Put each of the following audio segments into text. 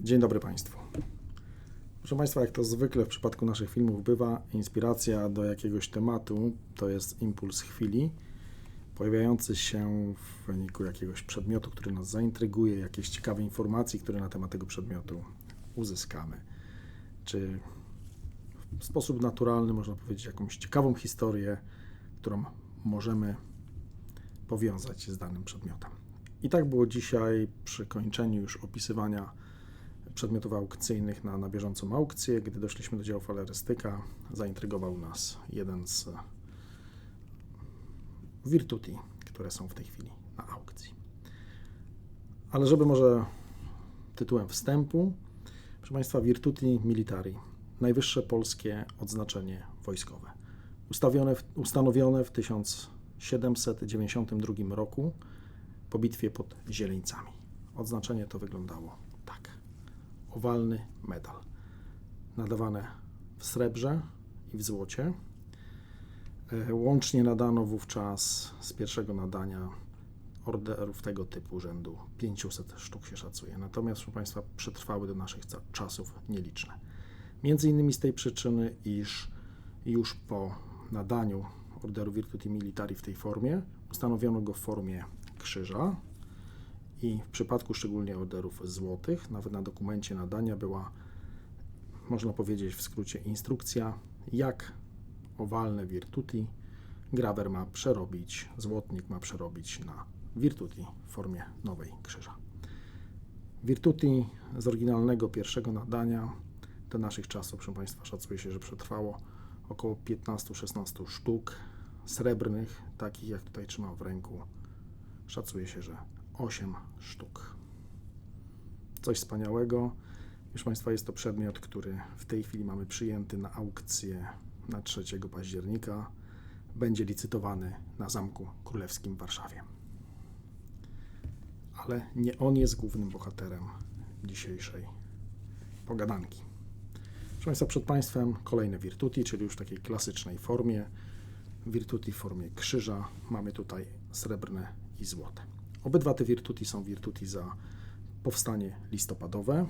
Dzień dobry Państwu. Proszę Państwa, jak to zwykle w przypadku naszych filmów bywa, inspiracja do jakiegoś tematu to jest impuls chwili, pojawiający się w wyniku jakiegoś przedmiotu, który nas zaintryguje, jakiejś ciekawej informacji, które na temat tego przedmiotu uzyskamy. Czy w sposób naturalny, można powiedzieć, jakąś ciekawą historię, którą możemy powiązać z danym przedmiotem. I tak było dzisiaj przy kończeniu już opisywania przedmiotów aukcyjnych na, na bieżącą aukcję. Gdy doszliśmy do działu falerystyka, zaintrygował nas jeden z Virtuti, które są w tej chwili na aukcji. Ale żeby może tytułem wstępu, proszę Państwa, Virtuti Militari, najwyższe polskie odznaczenie wojskowe. Ustawione w, ustanowione w 1792 roku po bitwie pod Zieleńcami. Odznaczenie to wyglądało. Owalny medal. Nadawane w srebrze i w złocie. E, Łącznie nadano wówczas z pierwszego nadania orderów tego typu rzędu 500 sztuk się szacuje. Natomiast, proszę Państwa, przetrwały do naszych czasów nieliczne. Między innymi z tej przyczyny, iż już po nadaniu orderu Virtuti Militari w tej formie ustanowiono go w formie krzyża i w przypadku szczególnie orderów złotych, nawet na dokumencie nadania była, można powiedzieć w skrócie, instrukcja, jak owalne Virtuti grawer ma przerobić, złotnik ma przerobić na Virtuti w formie nowej krzyża. Virtuti z oryginalnego pierwszego nadania do naszych czasów, proszę Państwa, szacuje się, że przetrwało około 15-16 sztuk srebrnych, takich jak tutaj trzymam w ręku. Szacuje się, że 8 sztuk. Coś wspaniałego. Proszę Państwa, jest to przedmiot, który w tej chwili mamy przyjęty na aukcję na 3 października. Będzie licytowany na Zamku Królewskim w Warszawie. Ale nie on jest głównym bohaterem dzisiejszej pogadanki. Proszę Państwa, przed Państwem kolejne Virtuti, czyli już w takiej klasycznej formie. Virtuti w formie krzyża. Mamy tutaj srebrne i złote. Obydwa te Virtuti są Virtuti za powstanie listopadowe.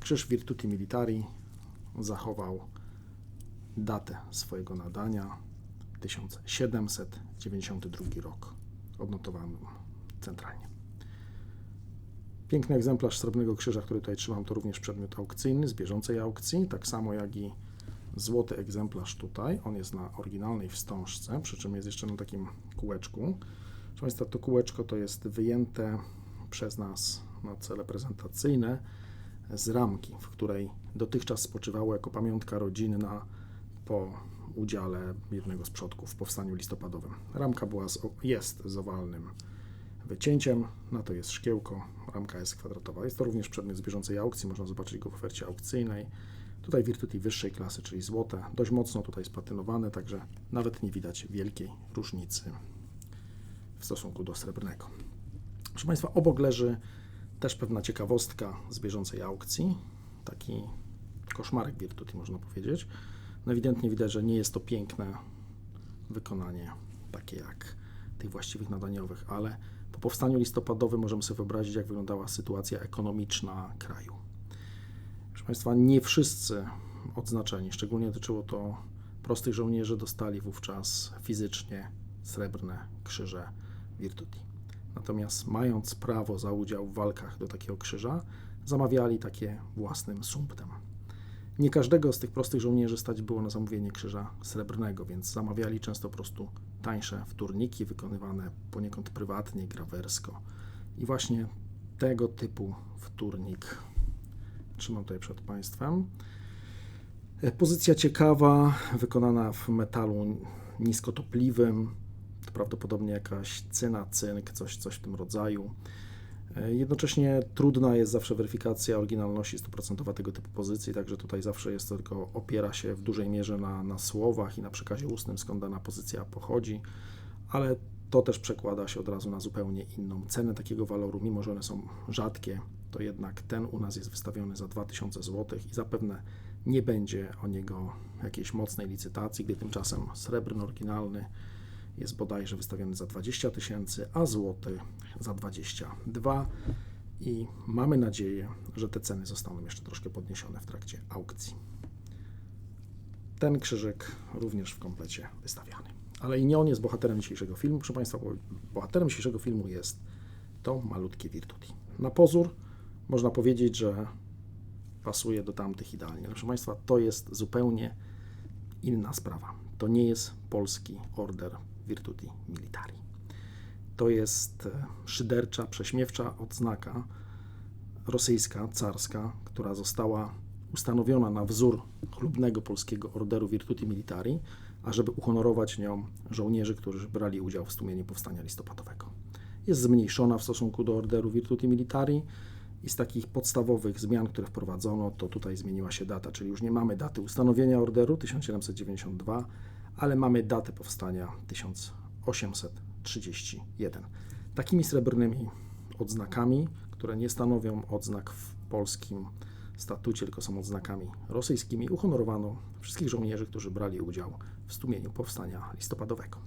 Krzyż Virtuti Militari zachował datę swojego nadania 1792 rok, odnotowany centralnie. Piękny egzemplarz Srebrnego Krzyża, który tutaj trzymam, to również przedmiot aukcyjny z bieżącej aukcji, tak samo jak i złoty egzemplarz tutaj. On jest na oryginalnej wstążce, przy czym jest jeszcze na takim kółeczku. Proszę Państwa, to kółeczko to jest wyjęte przez nas na cele prezentacyjne z ramki, w której dotychczas spoczywało jako pamiątka rodzinna po udziale jednego z przodków w powstaniu listopadowym. Ramka była z, jest z owalnym wycięciem, na to jest szkiełko, ramka jest kwadratowa. Jest to również przedmiot z bieżącej aukcji, można zobaczyć go w ofercie aukcyjnej. Tutaj Virtuti wyższej klasy, czyli złote, dość mocno tutaj spatynowane, także nawet nie widać wielkiej różnicy w stosunku do srebrnego. Proszę Państwa, obok leży też pewna ciekawostka z bieżącej aukcji, taki koszmarek Virtuti można powiedzieć. No ewidentnie widać, że nie jest to piękne wykonanie, takie jak tych właściwych nadaniowych, ale po powstaniu listopadowym możemy sobie wyobrazić, jak wyglądała sytuacja ekonomiczna kraju. Proszę Państwa, nie wszyscy odznaczeni, szczególnie dotyczyło to prostych żołnierzy, dostali wówczas fizycznie srebrne krzyże Virtuti. Natomiast mając prawo za udział w walkach do takiego krzyża, zamawiali takie własnym sumptem. Nie każdego z tych prostych żołnierzy stać było na zamówienie krzyża srebrnego, więc zamawiali często po prostu tańsze wtórniki, wykonywane poniekąd prywatnie, grawersko. I właśnie tego typu wtórnik trzymam tutaj przed Państwem. E, Pozycja ciekawa, wykonana w metalu niskotopliwym, to prawdopodobnie jakaś cyna, cynk, coś, coś w tym rodzaju. E, Jednocześnie trudna jest zawsze weryfikacja oryginalności stuprocentowa tego typu pozycji, także tutaj zawsze jest to tylko opiera się w dużej mierze na, na słowach i na przekazie ustnym, skąd dana pozycja pochodzi, ale to też przekłada się od razu na zupełnie inną cenę takiego waloru, mimo że one są rzadkie, to jednak ten u nas jest wystawiony za 2000 zł i zapewne nie będzie o niego jakiejś mocnej licytacji, gdy tymczasem srebrny oryginalny jest bodajże wystawiony za 20 tysięcy, a złoty za 22. i mamy nadzieję, że te ceny zostaną jeszcze troszkę podniesione w trakcie aukcji. Ten krzyżyk również w komplecie wystawiany. Ale i nie on jest bohaterem dzisiejszego filmu, proszę Państwa, bo bohaterem dzisiejszego filmu jest to malutkie Virtuti. Na pozór można powiedzieć, że pasuje do tamtych idealnie. Proszę Państwa, to jest zupełnie inna sprawa. To nie jest polski order Virtuti Militari. To jest e, szydercza, prześmiewcza odznaka rosyjska, carska, która została ustanowiona na wzór chlubnego polskiego orderu Virtuti Militari, ażeby uhonorować nią żołnierzy, którzy brali udział w stłumieniu powstania listopadowego. Jest zmniejszona w stosunku do orderu Virtuti Militari i z takich podstawowych zmian, które wprowadzono, to tutaj zmieniła się data, czyli już nie mamy daty ustanowienia orderu 1792, ale mamy datę powstania 1831. Takimi srebrnymi odznakami, które nie stanowią odznak w polskim statucie, tylko są odznakami rosyjskimi, uhonorowano wszystkich żołnierzy, którzy brali udział w stłumieniu powstania listopadowego.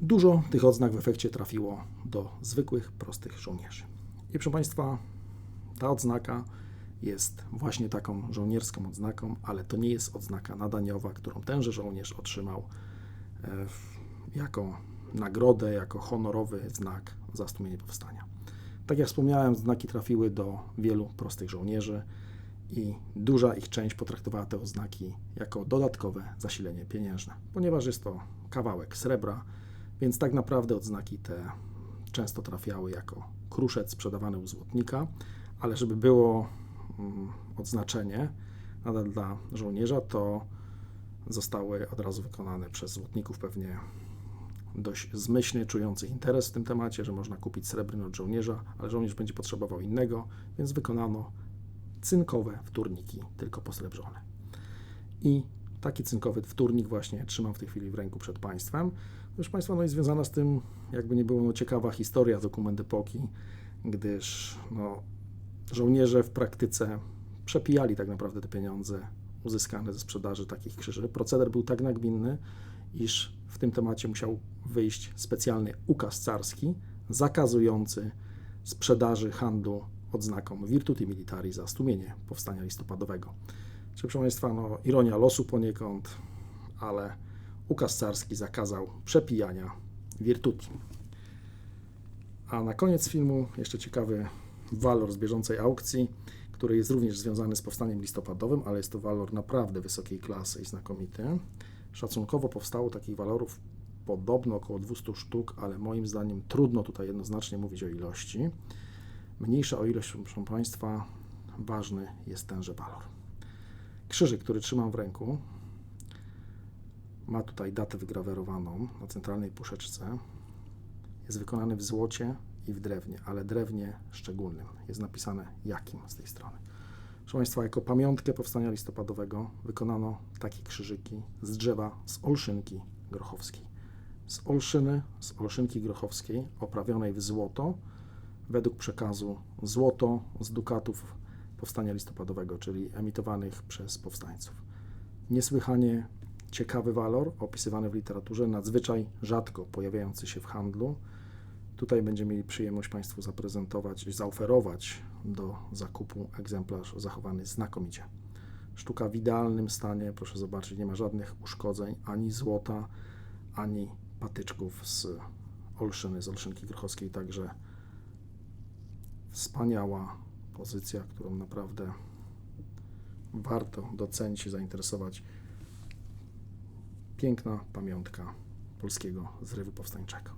Dużo tych odznak w efekcie trafiło do zwykłych, prostych żołnierzy. I proszę Państwa, ta odznaka jest właśnie taką żołnierską odznaką, ale to nie jest odznaka nadaniowa, którą tenże żołnierz otrzymał e, jako nagrodę, jako honorowy znak za stłumienie powstania. Tak jak wspomniałem, znaki trafiły do wielu prostych żołnierzy i duża ich część potraktowała te oznaki jako dodatkowe zasilenie pieniężne, ponieważ jest to kawałek srebra, więc tak naprawdę odznaki te często trafiały jako kruszec sprzedawany u złotnika, ale żeby było odznaczenie nadal dla żołnierza, to zostały od razu wykonane przez złotników pewnie dość zmyślnie czujących interes w tym temacie, że można kupić srebrny od żołnierza, ale żołnierz będzie potrzebował innego, więc wykonano cynkowe wtórniki, tylko posrebrzone. I taki cynkowy wtórnik właśnie trzymam w tej chwili w ręku przed Państwem. Proszę Państwa, no i związana z tym, jakby nie było, no, ciekawa historia, dokument epoki, gdyż no, żołnierze w praktyce przepijali tak naprawdę te pieniądze uzyskane ze sprzedaży takich krzyży. Proceder był tak nagminny, iż w tym temacie musiał wyjść specjalny ukaz carski zakazujący sprzedaży handlu odznaką Virtuti Militari za stłumienie powstania listopadowego. Czy proszę Państwa, no, ironia losu poniekąd, ale ukaz carski zakazał przepijania Virtuti. A na koniec filmu jeszcze ciekawy walor z bieżącej aukcji, który jest również związany z powstaniem listopadowym, ale jest to walor naprawdę wysokiej klasy i znakomity. Szacunkowo powstało takich walorów podobno około 200 sztuk, ale moim zdaniem trudno tutaj jednoznacznie mówić o ilości. Mniejsza o ilość, proszę Państwa, ważny jest tenże walor. Krzyżyk, który trzymam w ręku, ma tutaj datę wygrawerowaną na centralnej puszeczce. Jest wykonany w złocie i w drewnie, ale drewnie szczególnym. Jest napisane jakim z tej strony. Proszę Państwa, jako pamiątkę powstania listopadowego wykonano takie krzyżyki z drzewa z olszynki grochowskiej. Z olszyny, z olszynki grochowskiej, oprawionej w złoto, według przekazu złoto z dukatów powstania listopadowego, czyli emitowanych przez powstańców. Niesłychanie ciekawy walor, opisywany w literaturze, nadzwyczaj rzadko pojawiający się w handlu. Tutaj będziemy mieli przyjemność Państwu zaprezentować i zaoferować do zakupu egzemplarz zachowany znakomicie. Sztuka w idealnym stanie, proszę zobaczyć, nie ma żadnych uszkodzeń, ani złota, ani patyczków z olszyny, z olszynki grochowskiej, także wspaniała pozycja, którą naprawdę warto docenić i zainteresować. Piękna pamiątka polskiego zrywu powstańczego.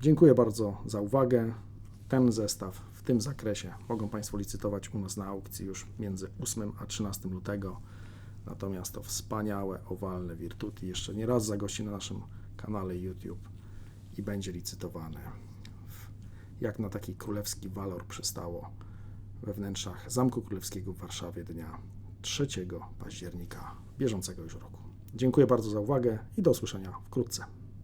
Dziękuję bardzo za uwagę. Ten zestaw w tym zakresie mogą Państwo licytować u nas na aukcji już między 8 a 13 lutego. Natomiast to wspaniałe, owalne Virtuti jeszcze nie raz zagości na naszym kanale YouTube i będzie licytowane jak na taki królewski walor przystało we wnętrzach Zamku Królewskiego w Warszawie dnia 3 października bieżącego już roku. Dziękuję bardzo za uwagę i do usłyszenia wkrótce.